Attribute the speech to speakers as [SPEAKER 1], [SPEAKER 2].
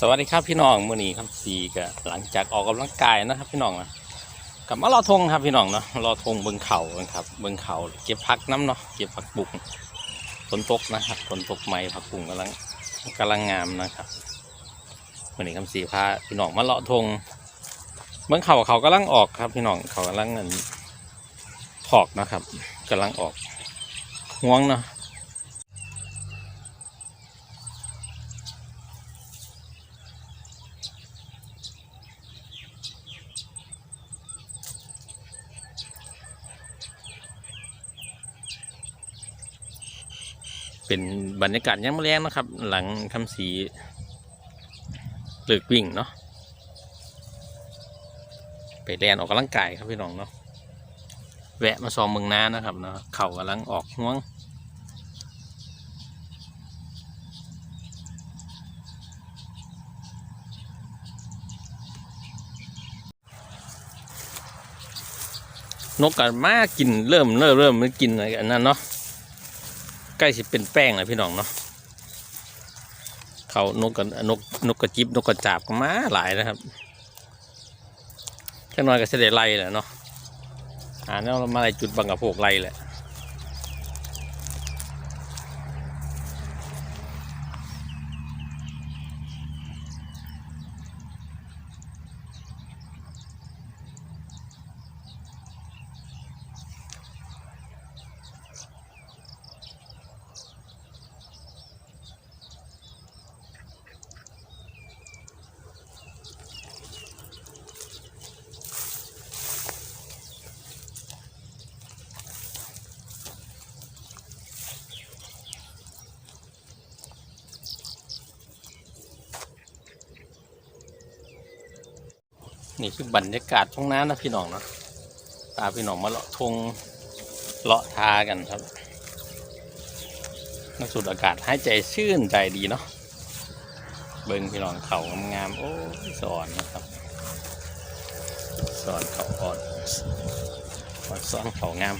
[SPEAKER 1] สวัสดีครับพี่น้องมื่อนี้ครับสีก็หลังจากออกกำลังกายนะครับ พี่น้องนะกลับมารอทงครับพี่น้องเนาะรอทงเบิ้งเขากันครับเบิ้งเขาเก็บผักน้ำเนาะเก็บผักบุ้งฝนตกนะครับฝนตกใหม่ผักบุ้งกำลังกำลังงามนะครับมื่อนี้คำสีพาพี่น้องมาเลาะทงเบิ้งเขาเขากำลังออกครับ พี่น้องเขากำลังเงินถอกนะครับกำลังออกห่วงเนาะ เป็นบรรยากาศยังไม่แรงนะครับ หลังคำสีเลิกวิ่งเนาะไปแลนออกกำลังกายครับพี่น้องเนาะแวะมาซองเมืองน้านะครับเนาะเข่ากำลังออกห่วง นกกันมากินเริ่มเริ่มเริ่มมันกินอะไรกันนั่นเนาะ ใกล้สิเป็นแป้งแล้วพี่น้องเนาะเขานกกันนกนกกระจิบนกกระจาบก็มาหลายนะครับแค่น้อยก็เสด็จไล่แหละเนาะหาแนวมาไล่จุดบังกับพวกไล่แหละ นี่คือบรรยากาศท้องน้ำนะพี่น้องเนาะตาพี่น้องมาเลาะทงเลาะทากันครับนักสูดอากาศหายใจชื่นใจดีเนาะเบิ่งพี่น้องเขางามๆโอ้สอนนะครับ สอนเขาอ่อนอ่อนสอนเขางาม